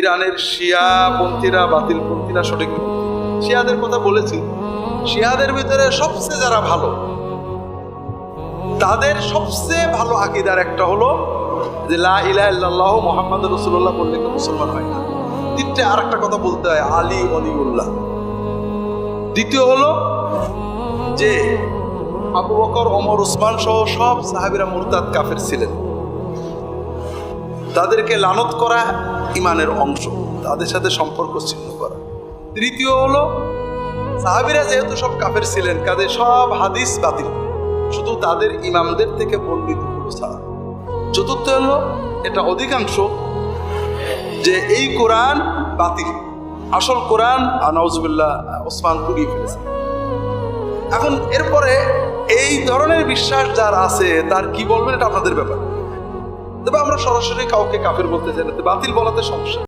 ইরানের শিয়া পন্থীরা, বাতিল পন্থীরা সঠিক শিয়াদের কথা বলেছি। শিয়াদের ভিতরে সবচেয়ে যারা ভালো, তাদের সবচেয়ে ভালো আকিদার একটা হলো যে লা ইলাহা মোহাম্মদ রসুল্লাহ বললে কেউ মুসলমান হয় না। তিনটে আর একটা কথা বলতে হয়, আলী অলিউল্লাহ। দ্বিতীয় হলো যে আবু বকর, ওমর, উসমান সহ সব সাহাবিরা মুরতাদ কাফের ছিলেন। তাদেরকে লানত করা ইমানের অংশ, তাদের সাথে সম্পর্ক ছিন্ন করা। তৃতীয় হলো, সাহাবিরা যেহেতু সব কাফের ছিলেন কাজে সব হাদিস বাতিল। শুধু তাদের ইমামদের থেকে বর্ণিত হলো ছাড়া চতুর্থ হলো, এটা অধিকাংশ যে এই কোরআন বাতিল। আসল কোরআন আনাউজুবিল্লাহ ওসমান পুড়িয়ে ফেলেছে। এখন এরপরে এই ধরনের বিশ্বাস যার আছে, তার কি বলবেন, এটা আপনাদের ব্যাপার। তবে আমরা সরাসরি কাউকে কাফের বলতে চাই না বাতিল বলাতে সমস্যা